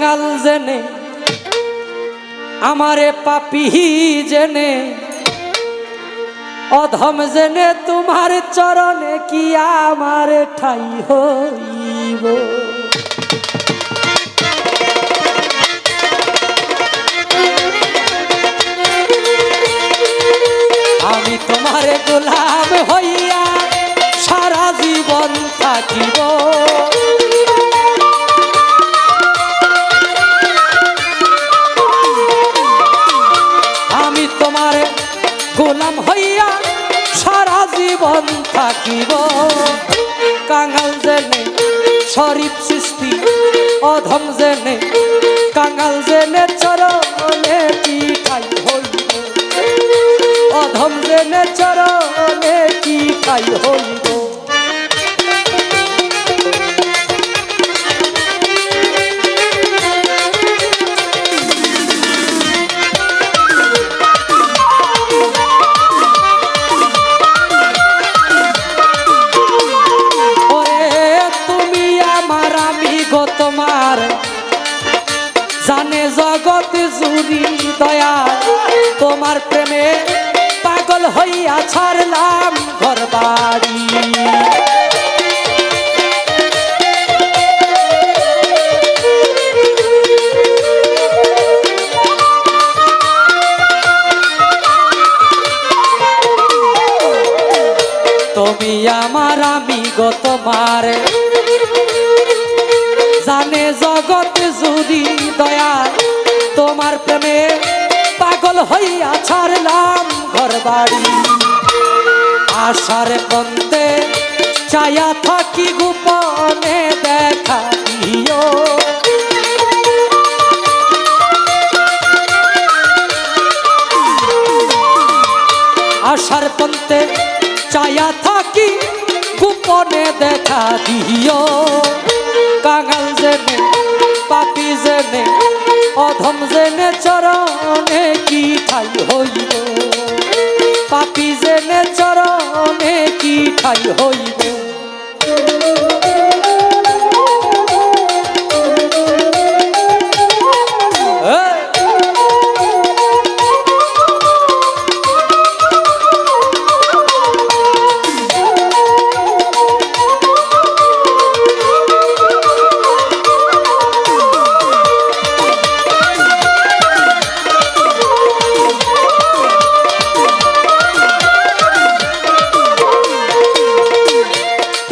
কাঙাল জেনে, আমারে পাপি জেনে। অধম জেনে তোমার চরণে কি আমার ঠাই হইব? আমি তোমার গোলাম হইয়া সারা জীবন থাকিব। গোলাম হইয়া সারা জীবন থাকিব। কাঙাল জেনে শরীফ সৃষ্টি, অধম জেনে কাঙাল জেনে চরণে কি খাই হইব। অধম জেনে চরণে কি খাই হইব। তোমার। জানে জগৎ জুড়ি দয়া, তোমার প্রেমে পাগল হইয়া ছাড়লাম ঘর বাড়ি তুমি আমার আমি গো তোমার। জানে জগৎ জুড়ি দয়া তোমার প্রেমে পাগল হইয়া ছাড়লাম ঘর বাড়ি আশার পন্তে চায়া থাকি গোপনে দেখা দিও। আশার পন্তে চায়া থাকি গোপনে দেখা দিও। কাঙাল জেনে, পাপি জেনে, অধম জেনে চরণে কি ঠাই হইব? পাপি জেনে চরণে কি ঠাই হইব?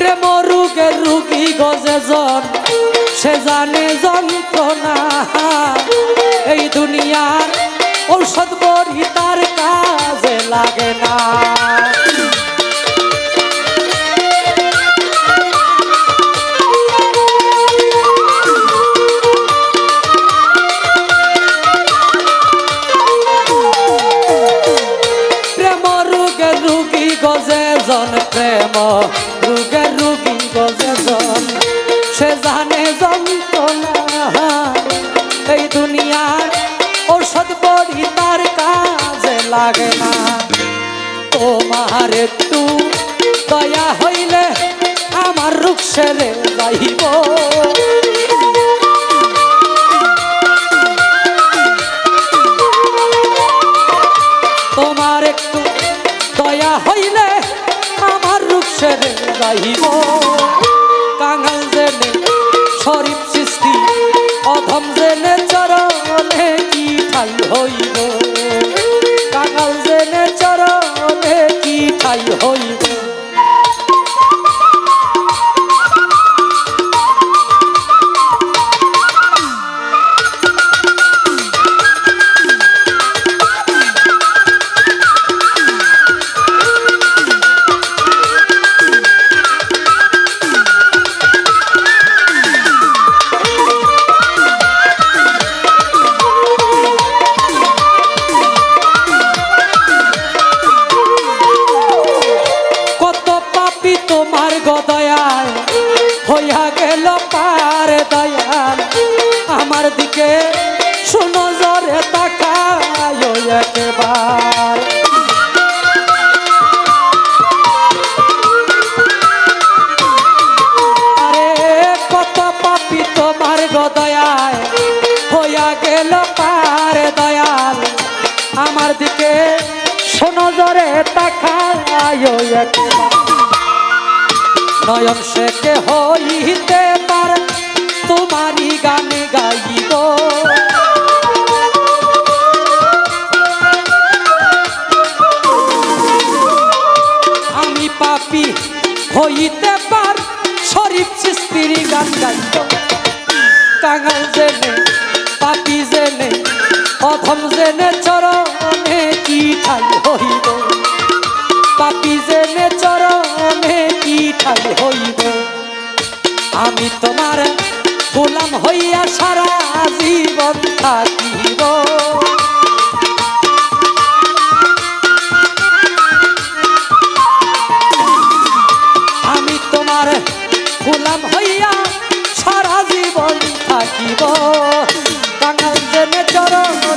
প্রেম রুগে রুগী গজে জন, সে জানে যন্ত্রণা। এই দুনিয়ার ঔষধ বড়ি তার কাজে লাগে না। প্রেম রুগে রুগী গজে জন, প্রেম রুগী লাগে না। তোমার একটু দয়া হইলে আমার রুখ সেরে যাইব। তোমার একটু দয়া হইলে আমার রূপ সেরে যাইব। কাঙাল জেনে শরীফ তোমার গদয়ায় হইয়া গেল পার দয়াল। আমার দিকে শুনো জরে তাকায় একবার। আরে কত পাপি তোমার গদয়ায় গেল পার দয়াল। আমার দিকে শোনো জরে তাকায় একবার। নয়ন শেখে হইতে পার, তোমারই গান গাইব। আমি পাপি হইতে পার, শরীফ চিস্তির গান গাইব। কাঙাল জেনে, পাপি জেনে, অধম জেনে হইয়া সারা জীবন থাকিব। আমি তোমার গোলাম হইয়া সারা জীবন থাকিব। কাঙাল জেনে চরণে